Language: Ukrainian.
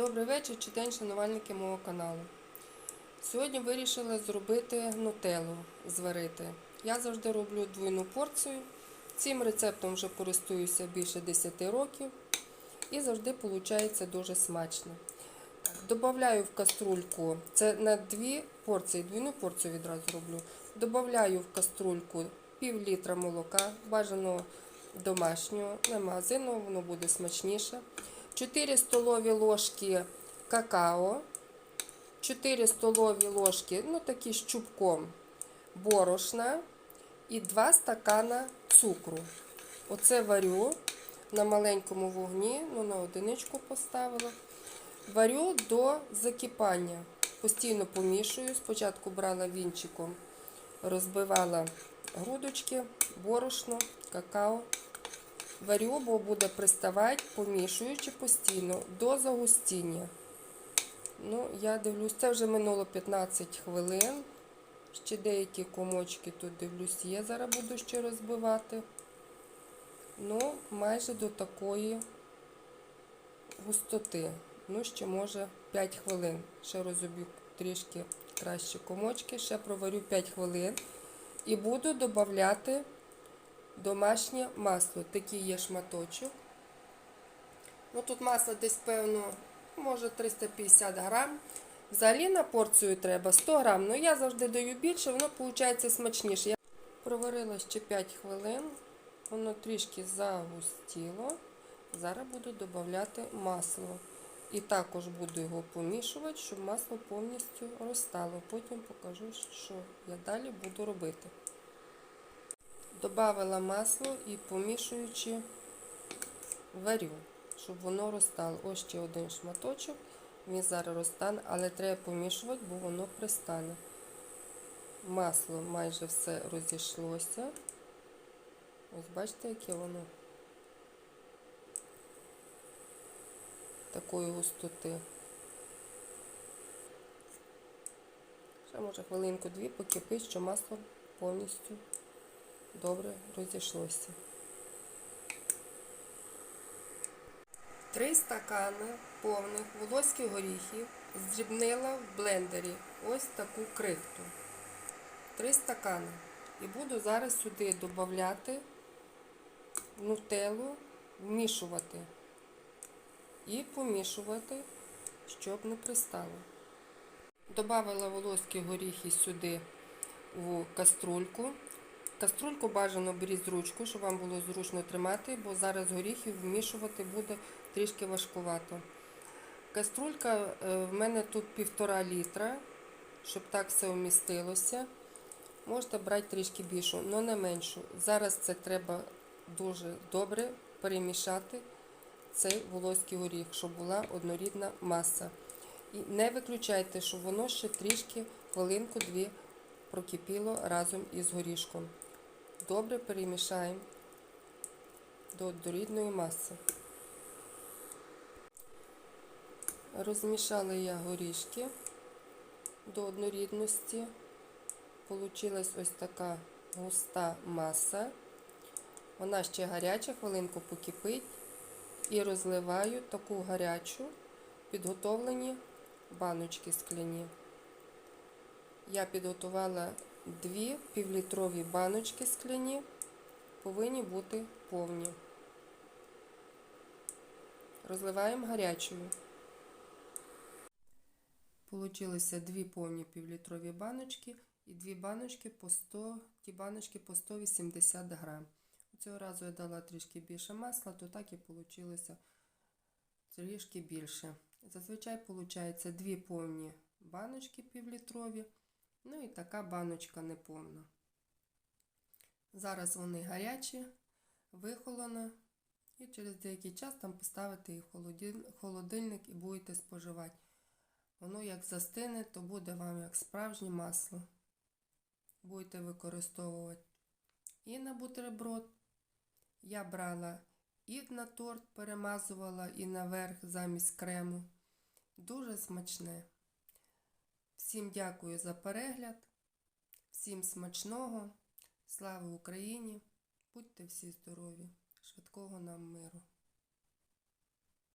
Добрий вечір чи день, шанувальники мого каналу. Сьогодні вирішила зробити нутеллу, зварити. Я завжди роблю двойну порцію. Цим рецептом вже користуюся більше 10 років і завжди виходить дуже смачно. Добавляю в каструльку, це на дві порції, двойну порцію відразу роблю. Добавляю в каструльку пів літра молока, бажано домашнього, не магазинного, воно буде смачніше. 4 столові ложки какао, 4 столові ложки, ну такі з чубком борошна і 2 стакана цукру. Оце варю на маленькому вогні, ну на одиничку поставила. Варю до закипання. Постійно помішую. Спочатку брала вінчиком, розбивала грудочки, борошно, какао. Варю, бо буде приставати, помішуючи постійно до загустіння. Ну, я дивлюсь, це вже минуло 15 хвилин. Ще деякі комочки тут дивлюсь, є. Зараз буду ще розбивати. Ну, майже до такої густоти. Ну, ще може 5 хвилин. Ще розоб'ю трішки краще комочки, ще проварю 5 хвилин. І буду додати домашнє масло. Такий є шматочок. Ну, тут масло десь, певно, може 350 грам. Взагалі на порцію треба 100 грам. Ну я завжди даю більше, воно виходить смачніше. Я проварила ще 5 хвилин, воно трішки загустіло. Зараз буду додати масло. І також буду його помішувати, щоб масло повністю розтало. Потім покажу, що я далі буду робити. Добавила масло і помішуючи варю, щоб воно розтало. Ось ще один шматочок. Він зараз розтане, але треба помішувати, бо воно пристане. Масло майже все розійшлося. Ось бачите, яке воно такої густоти. Ще може хвилинку-дві покипить, що масло повністю добре розійшлося. Три стакани повних волоських горіхів здрібнила в блендері ось таку крихту. Три стакани. І буду зараз сюди додати нутеллу, вмішувати і помішувати, щоб не пристало. Добавила волоські горіхи сюди в каструльку. Каструльку бажано беріть з ручку, щоб вам було зручно тримати, бо зараз горіхів вмішувати буде трішки важкувато. Каструлька е, в мене тут півтора літра, щоб так все вмістилося. Можете брати трішки більшу, але не меншу. Зараз це треба дуже добре перемішати цей волоський горіх, щоб була однорідна маса. І не виключайте, щоб воно ще трішки хвилинку-дві прокипіло разом із горішком. Добре перемішаємо до однорідної маси. Розмішала я горішки до однорідності. Получилась ось така густа маса. Вона ще гаряча, хвилинку покипить. І розливаю таку гарячу, підготовлені баночки скляні. Я підготувала дві півлітрові баночки скляні, повинні бути повні. Розливаємо гарячою. Получилося дві повні півлітрові баночки і дві баночки по 100, ті баночки по 180 грам. Цього разу я дала трішки більше масла, то так і вийшло трішки більше. Зазвичай виходить дві повні баночки півлітрові, ну і така баночка неповна. Зараз вони гарячі, вихолоно, і через деякий час там поставити їх в холодильник і будете споживати. Воно як застине, то буде вам як справжнє масло. Будете використовувати і на бутерброд. Я брала і на торт перемазувала, і наверх замість крему. Дуже смачне. Всім дякую за перегляд, всім смачного, слава Україні! Будьте всі здорові, швидкого нам миру!